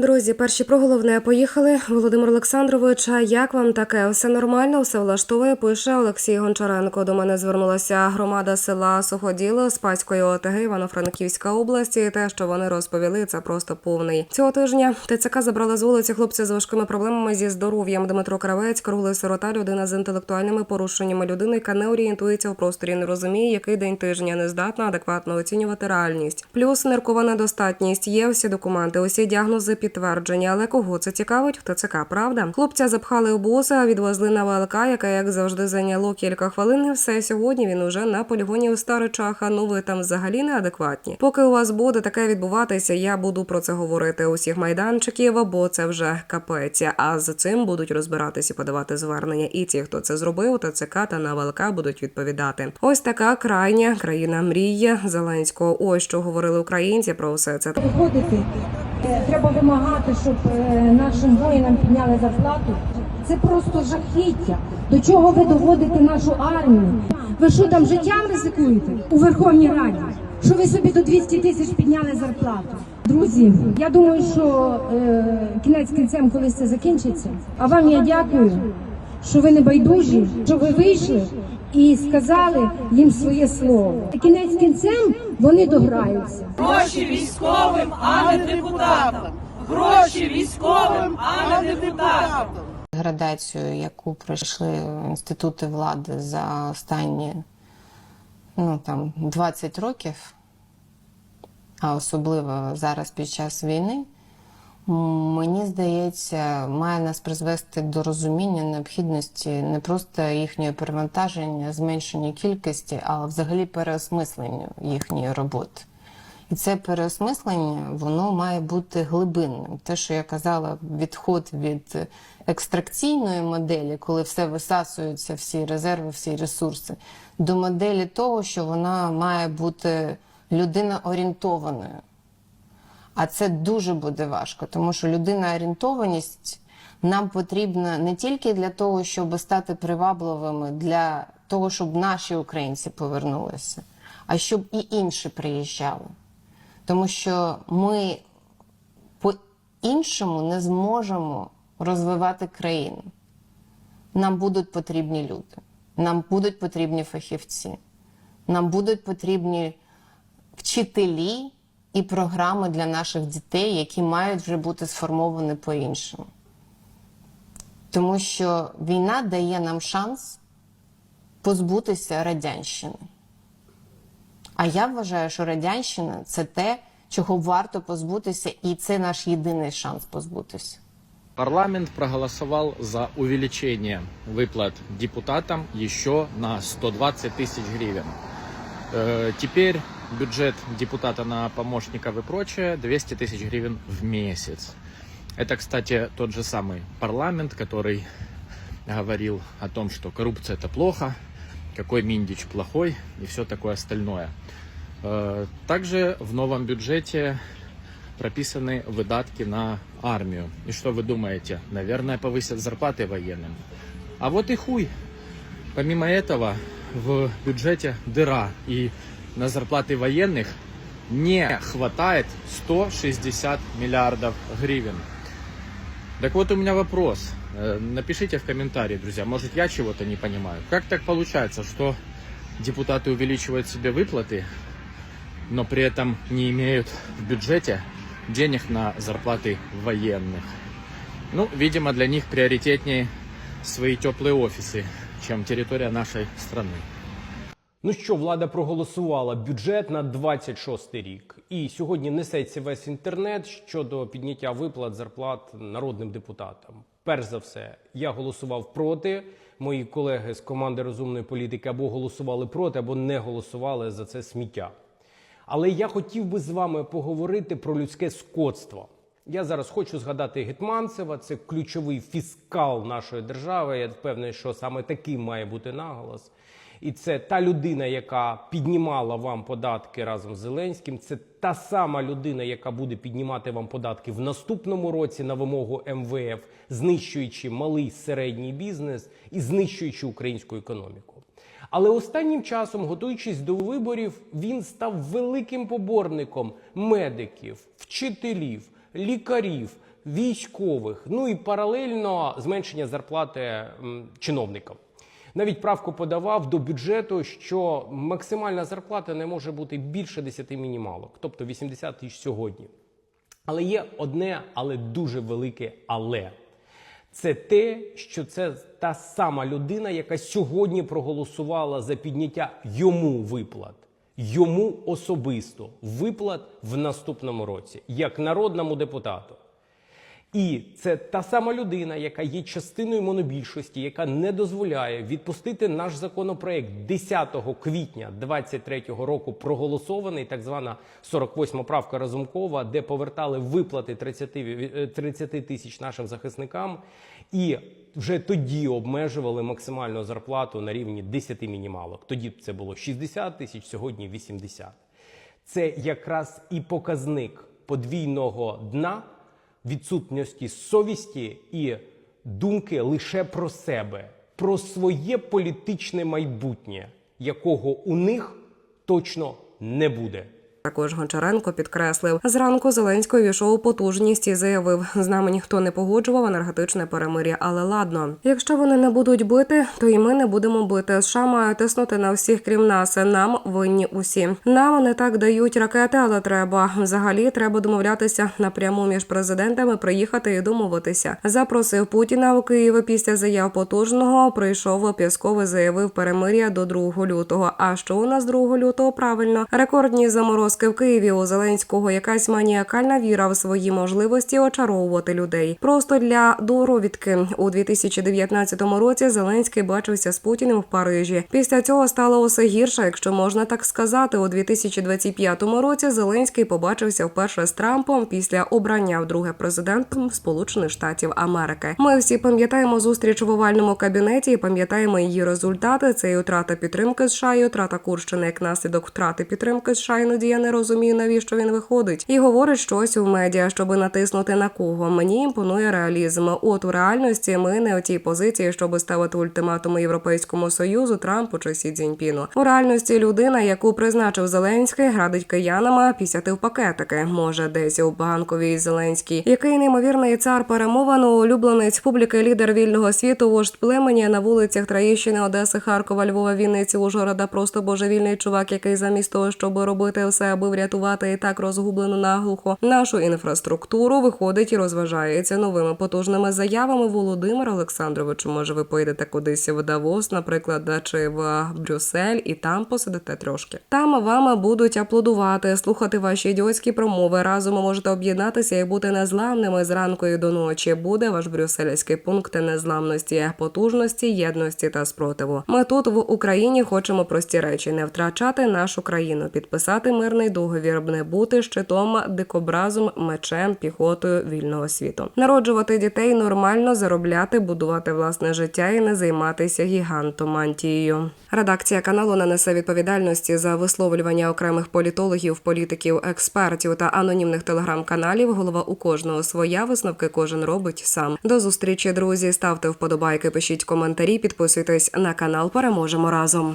Друзі, перші про головне поїхали. Володимир Олександрович, як вам таке? Все нормально, все влаштовує. Пише Олексій Гончаренко. До мене звернулася громада села Суходіло з Паської ОТГ Івано-Франківська область. І те, що вони розповіли, це просто повний цього тижня. ТЦК забрала з вулиці хлопця з важкими проблемами зі здоров'ям. Дмитро Кравець, круглий сирота, людина з інтелектуальними порушеннями, людина, яка не орієнтується у просторі, не розуміє, який день тижня не здатна адекватно оцінювати реальність. Плюс ниркова недостатність. Є всі документи, усі діагнози підтверджені. Але кого це цікавить? В ТЦК, правда? Хлопця запхали у буса, відвезли на ВЛК, яке, як завжди, зайняло кілька хвилин. Все сьогодні він уже на полігоні у Старичах. Ну ви там взагалі неадекватні. Поки у вас буде таке відбуватися, я буду про це говорити усіх майданчиків, бо це вже капець. А з цим будуть розбиратись і подавати звернення. І ті, хто це зробив, ТЦК та на ВЛК будуть відповідати. Ось така крайня країна мрії Зеленського. Ось що говорили українці про все це. виходити. Е, Треба вимагати, щоб е, нашим воїнам підняли зарплату. Це просто жахіття. До чого ви доводите нашу армію? Ви що там життям ризикуєте у Верховній Раді? Що ви собі до 200 тисяч підняли зарплату? Друзі, я думаю, що е, кінець кінцем колись це закінчиться. А вам я дякую, що ви не байдужі, що ви вийшли і сказали їм своє слово. Кінець кінцем вони дограються. Гроші військовим, а не депутатам. Гроші військовим, а не депутатам. градацію, яку пройшли інститути влади за останні ну, там, 20 років, а особливо зараз під час війни, мені здається, має нас призвести до розуміння необхідності не просто їхнього перевантаження, зменшення кількості, а взагалі переосмислення їхньої роботи. І це переосмислення, воно має бути глибинним. Те, що я казала, відход від екстракційної моделі, коли все висасується, всі резерви, всі ресурси, до моделі того, що вона має бути людина орієнтованою. А це дуже буде важко, тому що людина орієнтованість нам потрібна не тільки для того, щоб стати привабливими, для того, щоб наші українці повернулися, а щоб і інші приїжджали. Тому що ми по-іншому не зможемо розвивати країну. Нам будуть потрібні люди, нам будуть потрібні фахівці, нам будуть потрібні вчителі і програми для наших дітей, які мають вже бути сформовані по-іншому. Тому що війна дає нам шанс позбутися радянщини. А я вважаю, що радянщина це те, чого варто позбутися, і це наш єдиний шанс позбутися. Парламент проголосовал за увеличение выплат депутатам еще на 120 тысяч гривен. Э, Теперь бюджет депутата на помощников и прочее 200 тысяч гривен в месяц. Это, кстати, тот же самый парламент, который говорил о том, что коррупция это плохо, какой Миндич плохой и все такое остальное. Э, Также в новом бюджете прописаны выдатки на армию. И что вы думаете? Наверное, повысят зарплаты военным. А вот и хуй. Помимо этого, в бюджете дыра. И на зарплаты военных не хватает 160 миллиардов гривен. Так вот у меня вопрос. Э, Напишите в комментарии, друзья. Может я чего-то не понимаю. Как так получается, что депутаты увеличивают себе выплаты, но при этом не имеют в бюджете денег на зарплаты военных. Ну, видимо, для них приоритетнее свои теплые офисы, чем территория нашей страны. Ну що, влада проголосувала бюджет на 26 рік, і сьогодні несеться весь інтернет щодо підняття виплат зарплат народним депутатам. Перш за все, я голосував проти. Мої колеги з команди розумної політики або голосували проти, або не голосували за це сміття. Але я хотів би з вами поговорити про людське скотство. Я зараз хочу згадати Гетманцева, це ключовий фіскал нашої держави. Я впевнений, що саме таким має бути наголос. І це та людина, яка піднімала вам податки разом з Зеленським. Це та сама людина, яка буде піднімати вам податки в наступному році на вимогу МВФ, знищуючи малий середній бізнес і знищуючи українську економіку. Але останнім часом, готуючись до виборів, він став великим поборником медиків, вчителів, лікарів, військових, ну і паралельно зменшення зарплати чиновникам. Навіть правку подавав до бюджету, що максимальна зарплата не може бути більше 10 мінімалок, тобто 80 тисяч сьогодні. Але є одне, але дуже велике але. Це те, що це та сама людина, яка сьогодні проголосувала за підняття йому виплат, йому особисто виплат в наступному році, як народному депутату. І це та сама людина, яка є частиною монобільшості, яка не дозволяє відпустити наш законопроект 10 квітня 2023 року, проголосований, так звана 48 правка Разумкова, де повертали виплати 30, е, 30 тисяч нашим захисникам, і вже тоді обмежували максимальну зарплату на рівні 10 мінімалок. Тоді це було 60 тисяч, сьогодні 80. Це якраз і показник подвійного дна відсутності совісті і думки лише про себе, про своє політичне майбутнє, якого у них точно не буде. Також Гончаренко підкреслив, зранку Зеленський у потужність і заявив: з нами ніхто не погоджував енергетичне перемир'я, але ладно. Якщо вони не будуть бити, то і ми не будемо бити. США мають тиснути на всіх, крім нас. Нам винні усі. Нам не так дають ракети, але треба. Взагалі треба домовлятися напряму між президентами, приїхати і домовитися. Запросив Путіна у Київ після заяв потужного. Прийшов Пєсков і заявив перемир'я до 2 лютого. А що у нас 2 лютого? Правильно, рекордні заморозки в Києві у Зеленського якась маніакальна віра в свої можливості очаровувати людей. Просто для доровідки у 2019 році Зеленський бачився з Путіним в Парижі. Після цього стало усе гірше, якщо можна так сказати. У 2025 році Зеленський побачився вперше з Трампом після обрання вдруге президентом Сполучених Штатів Америки. Ми всі пам'ятаємо зустріч в овальному кабінеті і пам'ятаємо її результати. Це і втрата підтримки США, і втрата Курщини як наслідок втрати підтримки США. Іноді не розумію, навіщо він виходить і говорить щось у медіа, щоб натиснути на кого. Мені імпонує реалізм. От у реальності ми не у тій позиції, щоб ставити ультиматуми Європейському союзу, Трампу чи Сі Цзіньпіну. У реальності людина, яку призначив Зеленський, градить киянами пісяти в пакетики. Може, десь у банковій Зеленський, який неймовірний цар перемовин, улюбленець публіки, лідер вільного світу, вождь племені на вулицях Троєщини, Одеси, Харкова, Львова, Вінниці, Ужгорода. Просто божевільний чувак, який замість того, щоб робити все, аби врятувати і так розгублену наглухо нашу інфраструктуру, виходить і розважається новими потужними заявами. Володимир Олександрович, може, ви поїдете кудись в Давос, наприклад, чи в Брюссель, і там посидите трошки. Там вам будуть аплодувати, слухати ваші ідіотські промови. Разом можете об'єднатися і бути незламними зранку до ночі. Буде ваш брюссельський пункт незламності, потужності, єдності та спротиву. Ми тут в Україні хочемо прості речі: не втрачати нашу країну, підписати мирний договір, бути щитом, дикобразом, мечем, піхотою вільного світу, народжувати дітей, нормально заробляти, будувати власне життя і не займатися гігантомантією. Редакція каналу не несе відповідальності за висловлювання окремих політологів, політиків, експертів та анонімних телеграм-каналів. Голова у кожного своя висновки кожен робить сам. До зустрічі, друзі. Ставте вподобайки, пишіть коментарі, підписуйтесь на канал. Переможемо разом.